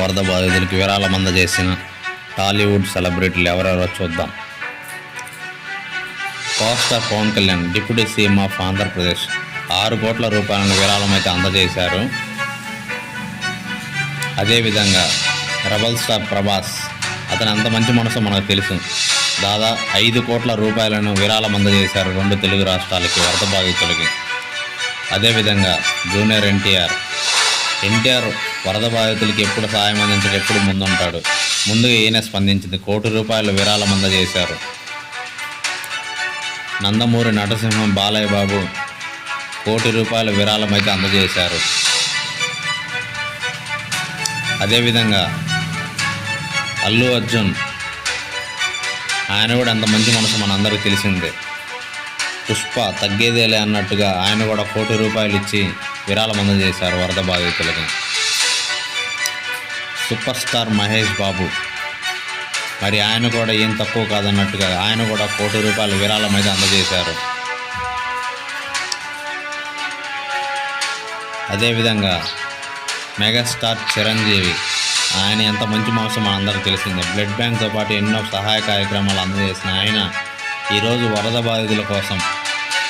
వరద బాధితులకు విరాళం అందజేసిన టాలీవుడ్ సెలబ్రిటీలు ఎవరెవరో చూద్దాం. Power star Pawan Kalyan deputy CM of Andhra Pradesh. ఆరు కోట్ల రూపాయలను విరాళం అయితే అందజేశారు. అదేవిధంగా రెబల్ స్టార్ ప్రభాస్ అతను ఎంత మంచి మనసు మనకు తెలుసు. దాదా ఐదు కోట్ల రూపాయలను విరాళం అందజేశారు రెండు తెలుగు రాష్ట్రాలకి వరద బాధితులకి. అదేవిధంగా జూనియర్ ఎన్టీఆర్ ఎన్టీఆర్ వరద బాధితులకి ఎప్పుడు సాయం అందించడం ఎప్పుడు ముందుంటాడు. ముందుగా ఈయన స్పందించింది. కోటి రూపాయల విరాళం అందజేశారు. నందమూరి నటసింహం బాలయ్య బాబు కోటి రూపాయల విరాళం అయితే అందజేశారు. అదేవిధంగా అల్లు అర్జున్ ఆయన కూడా అంత మంచి మనసు మనందరికీ తెలిసిందే. పుష్ప తగ్గేదేలే అన్నట్టుగా ఆయన కూడా కోటి రూపాయలు ఇచ్చి విరాళం అందజేశారు వరద బాధితులకి. Super star Mahesh Babu. మరి ఆయన కూడా ఏం తక్కువ కాదన్నట్టుగా ఆయన కూడా కోటి రూపాయల విరాళం అయితే అందజేశారు. అదేవిధంగా మెగాస్టార్ చిరంజీవి ఆయన ఎంత మంచి మనసు మనందరికీ తెలిసిందే. బ్లడ్ బ్యాంక్తో పాటు ఎన్నో సహాయ కార్యక్రమాలు అందజేసిన ఆయన ఈరోజు వరద బాధితుల కోసం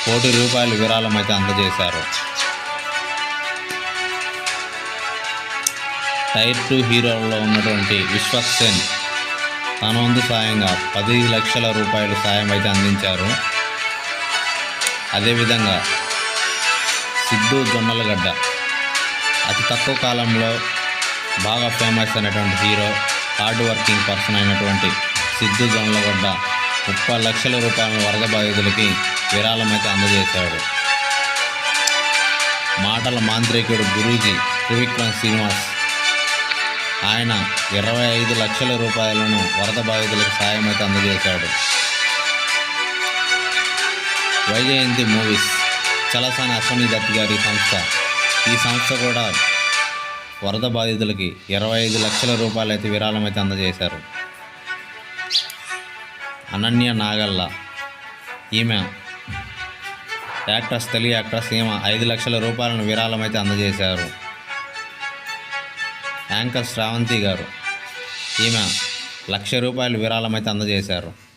కోటి రూపాయల విరాళం అయితే అందజేశారు. టైర్ టూ హీరోల్లో ఉన్నటువంటి విశ్వక్ సేన్ తన వంతు సాయంగా పది లక్షల రూపాయలు సాయం అయితే అందించారు. అదేవిధంగా సిద్ధు జొన్నలగడ్డ అతి తక్కువ కాలంలో బాగా ఫేమస్ అయినటువంటి హీరో హార్డ్ వర్కింగ్ పర్సన్ అయినటువంటి సిద్ధు జొన్నలగడ్డ ముప్పై లక్షల రూపాయల వరద బాధితులకి విరాళం అయితే అందజేశాడు. మాటల మాంత్రికుడు గురూజీ త్రివిక్రమ్ శ్రీనివాస్ ఆయన ఇరవై ఐదు లక్షల రూపాయలను వరద బాధితులకు సాయం అయితే అందజేశాడు. వైజయంతి మూవీస్ చలసాని అశ్వని దత్ గారి సంస్థ. ఈ సంస్థ కూడా వరద బాధితులకి ఇరవై ఐదు లక్షల రూపాయలు అయితే విరాళం అయితే అందజేశారు. అనన్య నాగల్ల ఈమె యాక్ట్రస్ తెలుగు యాక్ట్రస్ ఈమె ఐదు లక్షల రూపాయలను విరాళం అయితే అందజేశారు. యాంకర్ శ్రావంతి గారు. ఈమె లక్ష రూపాయలు విరాళం అయితే అందజేశారు.